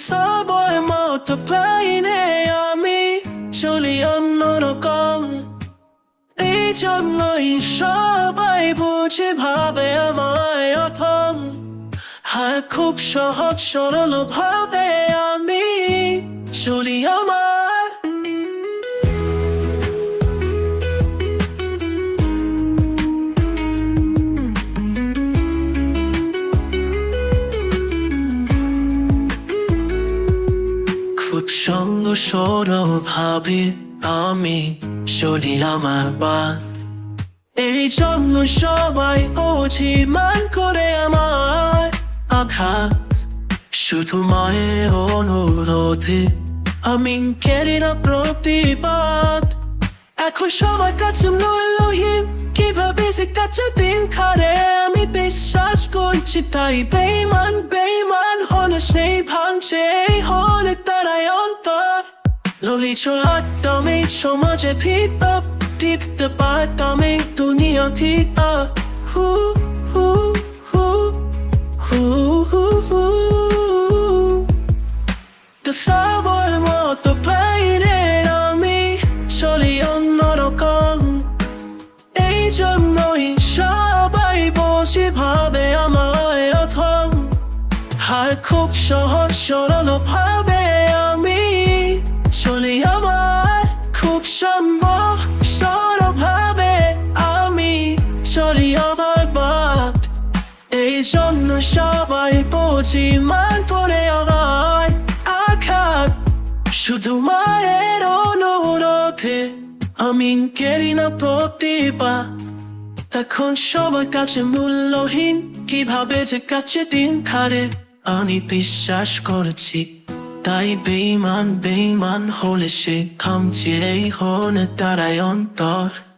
সবর মতো প্লেনে আমি চলি অন্যরকম এই জন্যই সবাই বুঝে ভাবে আমায় অথম হ্যাঁ খুব সহজ সরল ভাবে আমি চলি আমার খুব সঙ্গ সরল ভাবে আমি চলি আমার বা এই জন্য সবাই বুঝি মান করে আমার আঘাত। শুধু মায়ের অনুরোধে আমি কেড়ে না প্রতিবাদ। এখন সবার কাছে মূল্যহীন, কীভাবে সে কাছে দিন খারে আমি বিশ্বাস করছি তাই বেইমান বেইমান হলে সেই ভাঙছে সমাজে ভিতর টিপতে পারতাম এই দুনিয়া আমি চলি অন্যরকম এই জন্যই সবাই বসে ভাবে আমায় অথম হায়, খুব সহজ, সরল, ভাবে এখন সবার কাছে মূল্যহীন, কীভাবে যে কাছে দিন খারে আমি বিশ্বাস করেছি, তাই বেইমান বেইমান হলে সে খামছে এই হলে তারাই অন্তর।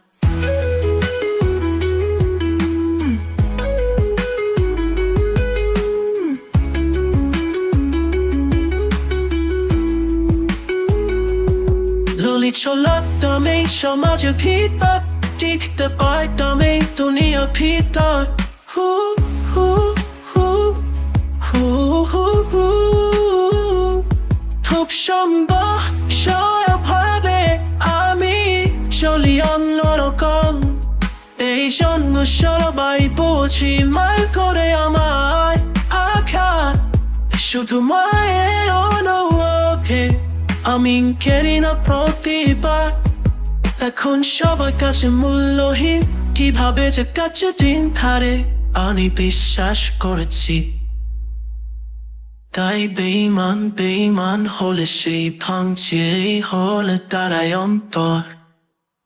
চলাতাম এই সমাজের ভিতর টিকতে পারতাম এই দুনিয়া ভিতর হু হু হু হু হু হু খুব সম্ভব সরভাবে আমি চলি অন্যরকম এই জন্য সবাই বুঝি মার করে আমায় আঘাত শুধু মায়ের অনুভবে আমি কেড়ি না প্রতিবার। এখন সবার কাছে মূল্যহীন। কীভাবে যে কাছে দিন ধারে আমি বিশ্বাস করেছি। তাই বেইমান বেইমান হলে সেই ভাঙছে এই হলে তারাই অন্তর।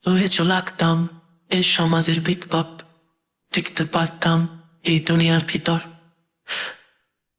লুহে চলাকতাম এই সমাজের বিটপাপ টিকতে পারতাম এই দুনিয়ার ভিতর।